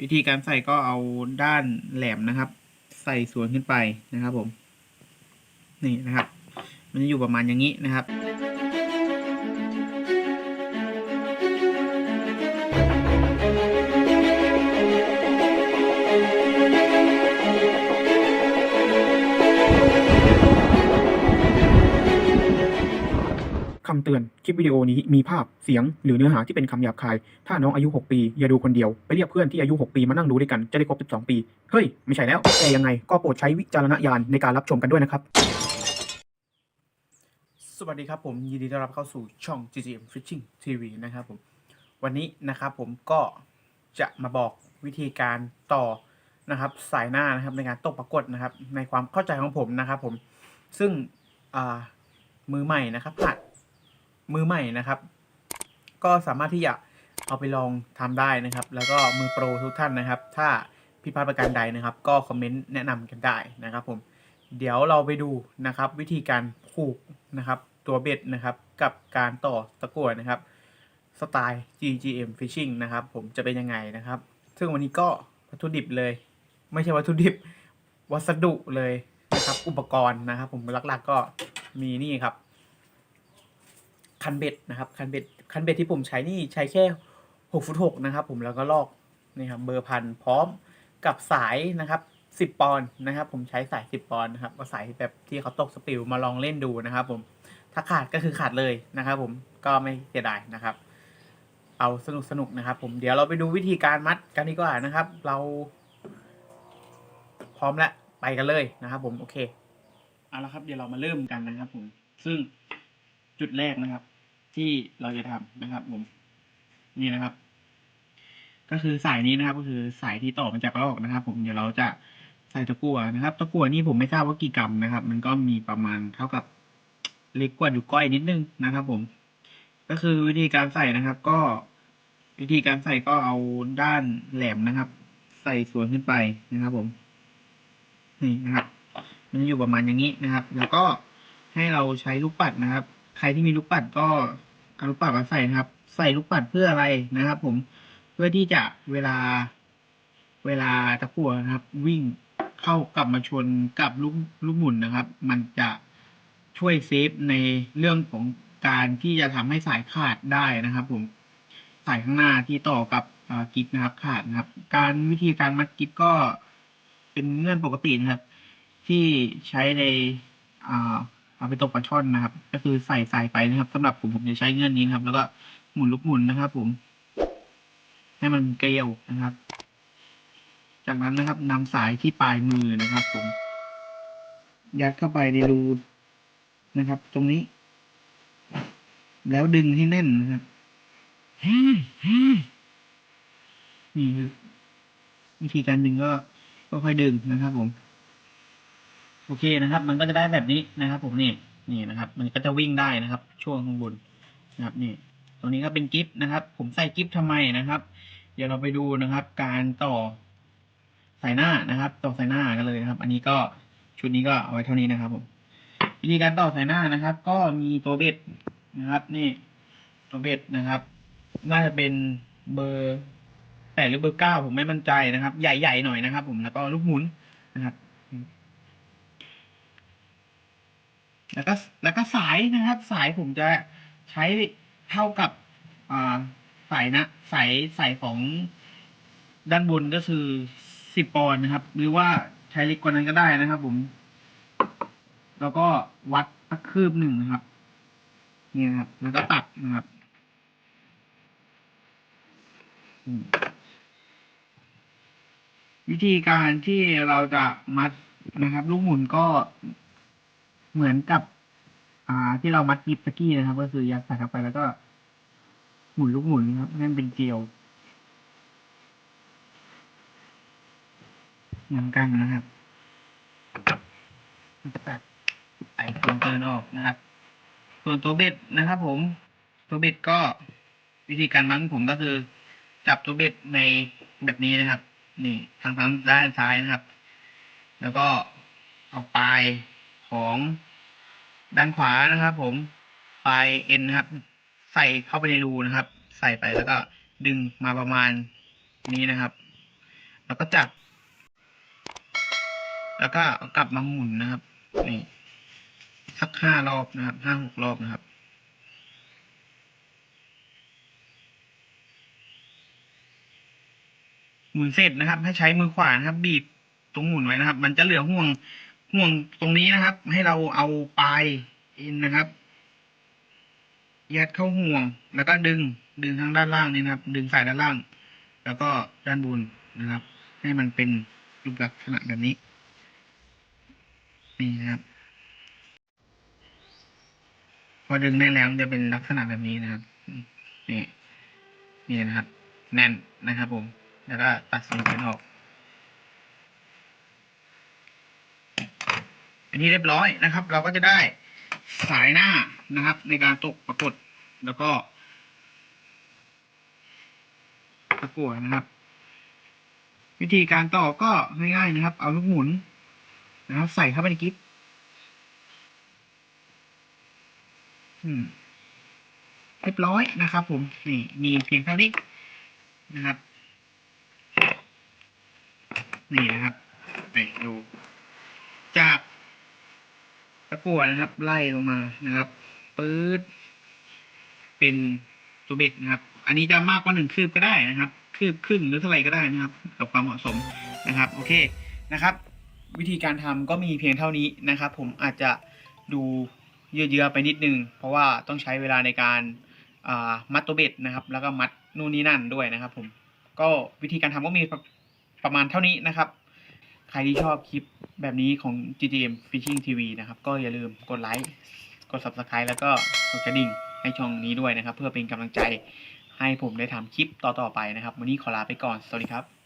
วิธีการใส่ก็เอาด้านแหลมนะครับ ใส่สวนขึ้นไปนะครับผม นี่นะครับ มันจะอยู่ประมาณอย่างนี้นะครับำเตือน คลิปวิดีโอนี้มีภาพ เสียง หรือเนื้อหาที่เป็นคำหยาบคาย ถ้าน้องอายุ 6 ปี อย่าดูคนเดียว ไปเรียกเพื่อนที่อายุ 6 ปีมานั่งดูด้วยกัน จะได้ครบ 12 ปี เฮ้ย ไม่ใช่แล้ว แต่ยังไง ก็โปรดใช้วิจารณญาณในการรับชมกันด้วยนะครับ สวัสดีครับผม ยินดีต้อนรับเข้าสู่ช่อง GGM Fishing TV นะครับผม วันนี้นะครับผมก็จะมาบอกวิธีการต่อนะครับ สายหน้านะครับในการตกปรากฏนะครับ ในความเข้าใจของผมนะครับผม ซึ่งอ่ามือใหม่นะครับหัด มือใหม่นะครับ ก็สามารถที่จะเอาไปลองทำได้นะครับ แล้วก็มือโปรทุกท่านนะครับ ถ้าผิดพลาดประการใดนะครับ ก็คอมเมนต์แนะนำกันได้นะครับ ผม เดี๋ยวเราไปดูนะครับ วิธีการผูกนะครับ ตัวเบ็ดนะครับ กับการต่อตะกั่วนะครับสไตล์ GGM Fishing นะครับ ผมจะเป็นยังไงนะครับ ซึ่งวันนี้ก็วัตถุดิบเลย ไม่ใช่วัตถุดิบ วัสดุเลยนะครับ อุปกรณ์นะครับ ผมหลักๆก็มีนี่ครับ คันเบ็ดนะครับคันเบ็ดคันเบ็ดที่ผมใช้นี่ใช้แค่หกฟุตหกนะครับผมแล้วก็ลอกนี่ครับเบอร์พันพร้อมกับสายนะครับสิบปอนด์นะครับ ผมใช้สายสิบปอนด์นะครับก็สายแบบที่เขาตกสปิลมาลองเล่นดูนะครับ ผมถ้าขาดก็คือขาดเลยนะครับ ผมก็ไม่เสียดายนะครับ เอาสนุกสนุกนะครับ ผมเดี๋ยวเราไปดูวิธีการมัดกันดีกว่านะครับ เรา พร้อมแล้วไปกันเลยนะครับ ผมโอเคเอาละครับเดี๋ยวเรามาเริ่มกันนะครับ ผมซึ่งจุดแรกนะครับ ที่เราจะทำนะครับผมนี่นะครับ ก็คือสายนี้นะครับ ก็คือสายที่ต่อมาจากลอกนะครับ ผมเดี๋ยวเราจะใส่ตะกั่วนะครับ ตะกั่วนี่ผมไม่ทราบว่ากี่กรัมนะครับ มันก็มีประมาณเท่ากับเล็กกว่าอยู่ก้อยนิดนึงนะครับ ผม ก็คือวิธีการใส่นะครับ ก็วิธีการใส่ก็เอาด้านแหลมนะครับ ใส่สวนขึ้นไปนะครับ ผม นี่นะครับ มันอยู่ประมาณอย่างนี้นะครับ แล้วก็ให้เราใช้ลูกปัดนะครับ ใครที่มีลูกปัดก็ เอาลูกปัดมาใส่นะครับ ใส่ลูกปัดเพื่ออะไรนะครับ ผมเพื่อที่จะเวลา เวลาตะกั่วนะครับ วิ่งเข้ากลับมาชนกับลูกลูกหมุนนะครับ มันจะช่วยเซฟในเรื่องของการที่จะทำให้สายขาดได้นะครับ ผมสายข้างหน้าที่ต่อกับกิ๊กนะครับ ขาดนะครับ การวิธีการมัดกิ๊กก็เป็นเงื่อนปกตินะครับ ที่ใช้ในอ่า เอาไปตกปลาช่อนนะครับ ก็คือใส่สายไปนะครับสำหรับผมผมจะใช้เงื่อนนี้ครับ แล้วก็หมุนลูกหมุนนะครับ ผม ให้มันเกลียวนะครับ จากนั้นนะครับนำสายที่ปลายมือนะครับ ผม ยัดเข้าไปในรูนะครับ ตรงนี้ แล้วดึงให้แน่นนะครับนี่คือวิธีการดึงก็ค่อยๆดึงนะครับผม โอเคนะครับ มันก็จะได้แบบนี้นะครับ ผมนี่นี่นะครับ มันก็จะวิ่งได้นะครับ ช่วงข้างบนนะครับนี่ตรงนี้ก็เป็นกิฟต์นะครับ ผมใส่กิฟต์ทำไมนะครับ เดี๋ยวเราไปดูนะครับ การต่อสายหน้านะครับ ต่อสายหน้ากันเลยนะครับ อันนี้ก็ชุดนี้ก็เอาไว้เท่านี้นะครับ ผมวิธีการต่อสายหน้านะครับ ก็มีตัวเบ็ดนะครับ นี่ตัวเบ็ดนะครับ น่าจะเป็นเบอร์แปดหรือเบอร์เก้าผมไม่มั่นใจนะครับ ใหญ่ๆหน่อยนะครับ ผมแล้วก็ลูกหมุนนะครับ แล้วก็แล้วก็สายนะครับ สายผมจะใช้เท่ากับสายนะสายสายของด้านบนก็คือสิบปอนด์นะครับ หรือว่าใช้เล็กกว่านั้นก็ได้นะครับ ผม แล้วก็วัดสักคืบหนึ่งนะครับ นี่นะครับ แล้วก็ตัดนะครับวิธีการที่เราจะมัดนะครับ ลูกหมุนก็ เหมือนกับ อ่า ที่เรามัดกิบตะกี้นะครับ ก็คือยัดใส่เข้าไปแล้วก็ หมุนลูกหมุนครับนั่นเป็นเกลียวเหมือนกันนะครับมันจะตัดไอ้โครงเกินออกนะครับ ส่วนตัวเบ็ดนะครับผม ตัวเบ็ดก็วิธีการมัดผมก็คือ จับตัวเบ็ดในแบบนี้นะครับ นี่ทางทางด้านซ้ายนะครับ แล้วก็เอาปลาย ของด้านขวานะครับ ผมปลายเอ็นครับ ใส่เข้าไปในรูนะครับ ใส่ไปแล้วก็ดึงมาประมาณนี้นะครับ แล้วก็จับ แล้วก็กลับมาหมุนนะครับนี่สักห้ารอบนะครับห้าหกรอบนะครับหมุนเสร็จนะครับ ให้ใช้มือขวานะครับ บีบตรงหมุนไว้นะครับ มันจะเหลือห่วง ห่วงตรงนี้นะครับ ให้เราเอาปลายอ็นนะครับ ยัดเข้าห่วง แล้วก็ดึงดึงทางด้านล่างนี่นะครับ ดึงสายด้านล่าง แล้วก็ด้านบนนะครับ ให้มันเป็นรูปลักษณะแบบนี้ นี่นะครับ พอดึงได้แล้วจะเป็นลักษณะแบบนี้นะครับ นี่นี่นะครับ แน่นนะครับผม แล้วก็ตัดส่วนเกินออกันนี้เรียบร้อยนะครับ เราก็จะได้สายหน้านะครับ ในการตกปรากฏแล้วก็ตะกั่วนะครับ วิธีการต่อก็ง่ายๆนะครับ เอาลูกหมุนนะครับ ใส่เข้าไปในกิ๊บเรียบร้อยนะครับ ผมนี่มีเพียงเท่านี้นะครับ นี่นะครับไปดูจาก ตะกั่วนะครับ ไล่ลงมานะครับปื๊ดเป็นตัวเบ็ดนะครับ อันนี้จะมากกว่าหนึ่งคืบก็ได้นะครับ คืบครึ่งหรือเท่าไหร่ก็ได้นะครับกับความเหมาะสมนะครับ โอเคนะครับ วิธีการทำก็มีเพียงเท่านี้นะครับ ผมอาจจะดูเยอะๆไปนิดนึง เพราะว่าต้องใช้เวลาในการามัดตัวเบ็ดนะครับ แล้วก็มัดนู่นนี่นั่นด้วยนะครับ ผมก็วิธีการทำก็มีประประมาณเท่านี้นะครับ ใครที่ชอบคลิปแบบนี้ของ GTM Fishing TV นะครับ ก็อย่าลืมกดไลค์ กด Subscribe แล้วก็กดกระดิ่งให้ช่องนี้ด้วยนะครับ เพื่อเป็นกำลังใจให้ผมได้ทำคลิปต่อๆไปนะครับ วันนี้ขอลาไปก่อน สวัสดีครับ